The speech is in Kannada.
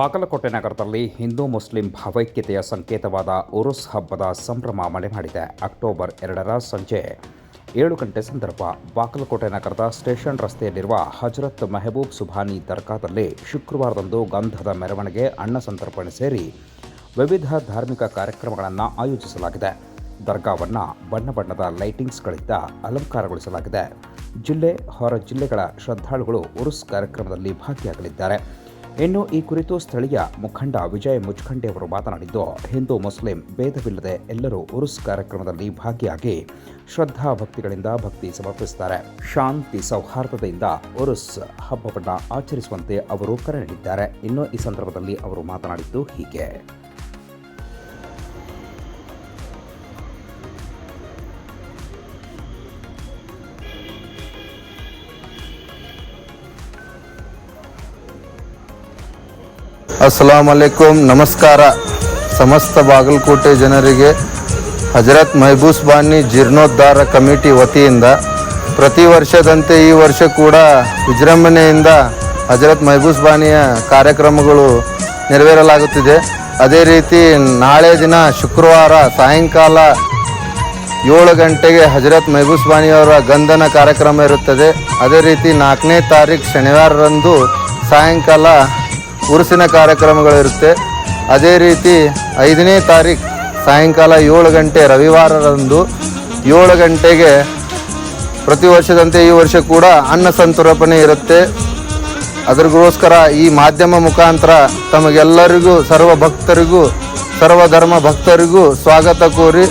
ಬಾಗಲಕೋಟೆ ನಗರದಲ್ಲಿ ಹಿಂದೂ ಮುಸ್ಲಿಂ ಭಾವೈಕ್ಯತೆಯ ಸಂಕೇತವಾದ ಉರುಸ್ ಹಬ್ಬದ ಸಂಭ್ರಮ ಮಳೆ ಮಾಡಿದೆ. ಅಕ್ಟೋಬರ್ ಎರಡರ ಸಂಜೆ ಏಳು ಗಂಟೆ ಸಂದರ್ಭ ಬಾಗಲಕೋಟೆ ನಗರದ ಸ್ಟೇಷನ್ ರಸ್ತೆಯಲ್ಲಿರುವ ಹಜರತ್ ಮೆಹಬೂಬ್ ಸುಭಾನಿ ದರ್ಗಾದಲ್ಲಿ ಶುಕ್ರವಾರದಂದು ಗಂಧದ ಮೆರವಣಿಗೆ, ಅನ್ನ ಸಂತರ್ಪಣೆ ಸೇರಿ ವಿವಿಧ ಧಾರ್ಮಿಕ ಕಾರ್ಯಕ್ರಮಗಳನ್ನು ಆಯೋಜಿಸಲಾಗಿದೆ. ದರ್ಗಾವನ್ನು ಬಣ್ಣ ಬಣ್ಣದ ಲೈಟಿಂಗ್ಸ್ಗಳಿಂದ ಅಲಂಕಾರಗೊಳಿಸಲಾಗಿದೆ. ಜಿಲ್ಲೆ ಹೊರ ಜಿಲ್ಲೆಗಳ ಶ್ರದ್ಧಾಳುಗಳು ಉರುಸ್ ಕಾರ್ಯಕ್ರಮದಲ್ಲಿ ಭಾಗಿಯಾಗಲಿದ್ದಾರೆ. ಇನ್ನು ಈ ಕುರಿತು ಸ್ಥಳೀಯ ಮುಖಂಡ ವಿಜಯ್ ಮುಚ್ಖಂಡೆ ಅವರು ಮಾತನಾಡಿದ್ದು, ಹಿಂದೂ ಮುಸ್ಲಿಂ ಭೇದವಿಲ್ಲದೆ ಎಲ್ಲರೂ ಉರುಸ್ ಕಾರ್ಯಕ್ರಮದಲ್ಲಿ ಭಾಗಿಯಾಗಿ ಶ್ರದ್ಧಾ ಭಕ್ತಿಗಳಿಂದ ಭಕ್ತಿ ಸಮರ್ಪಿಸುತ್ತಾರೆ. ಶಾಂತಿ ಸೌಹಾರ್ದತೆಯಿಂದ ಉರುಸ್ ಹಬ್ಬವನ್ನು ಆಚರಿಸುವಂತೆ ಅವರು ಕರೆ ನೀಡಿದ್ದಾರೆ. ಇನ್ನು ಈ ಸಂದರ್ಭದಲ್ಲಿ ಅವರು ಮಾತನಾಡಿದ್ದು ಹೀಗೆ. ಅಸ್ಸಲಾಂ ಅಲೈಕುಂ ನಮಸ್ಕಾರ ಸಮಸ್ತ ಬಾಗಲಕೋಟೆ ಜನರಿಗೆ ಹಜರತ್ ಮಹಬೂಸ್ ಬಾನಿ ಜೀರ್ಣೋದ್ಧಾರ ಕಮಿಟಿ ವತಿಯಿಂದ ಪ್ರತಿ ವರ್ಷದಂತೆ ಈ ವರ್ಷ ಕೂಡ ವಿಜೃಂಭಣೆಯಿಂದ ಹಜರತ್ ಮಹಬೂಸ್ ಬಾನಿಯ ಕಾರ್ಯಕ್ರಮಗಳು ನೆರವೇರಲಾಗುತ್ತಿದೆ. ಅದೇ ರೀತಿ ನಾಳೆ ದಿನ ಶುಕ್ರವಾರ ಸಾಯಂಕಾಲ ಏಳು ಗಂಟೆಗೆ ಹಜರತ್ ಮೆಹಬೂಸ್ ಬಾನಿಯವರ ಗಂಧನ ಕಾರ್ಯಕ್ರಮ ಇರುತ್ತದೆ. ಅದೇ ರೀತಿ ನಾಲ್ಕನೇ ತಾರೀಕು ಶನಿವಾರರಂದು ಸಾಯಂಕಾಲ ಉರುಸಿನ ಕಾರ್ಯಕ್ರಮಗಳಿರುತ್ತೆ ಅದೇ ರೀತಿ ಐದನೇ ತಾರೀಕು ಸಾಯಂಕಾಲ ಏಳು ಗಂಟೆ ರವಿವಾರರಂದು ಏಳು ಗಂಟೆಗೆ ಪ್ರತಿ ವರ್ಷದಂತೆ ಈ ವರ್ಷ ಕೂಡ ಅನ್ನ ಸಂತರ್ಪಣೆ ಇರುತ್ತೆ. ಅದರಿಗೋಸ್ಕರ ಈ ಮಾಧ್ಯಮ ಮುಖಾಂತರ ತಮಗೆಲ್ಲರಿಗೂ ಸರ್ವ ಭಕ್ತರಿಗೂ ಸರ್ವಧರ್ಮ ಭಕ್ತರಿಗೂ ಸ್ವಾಗತ ಕೋರಿ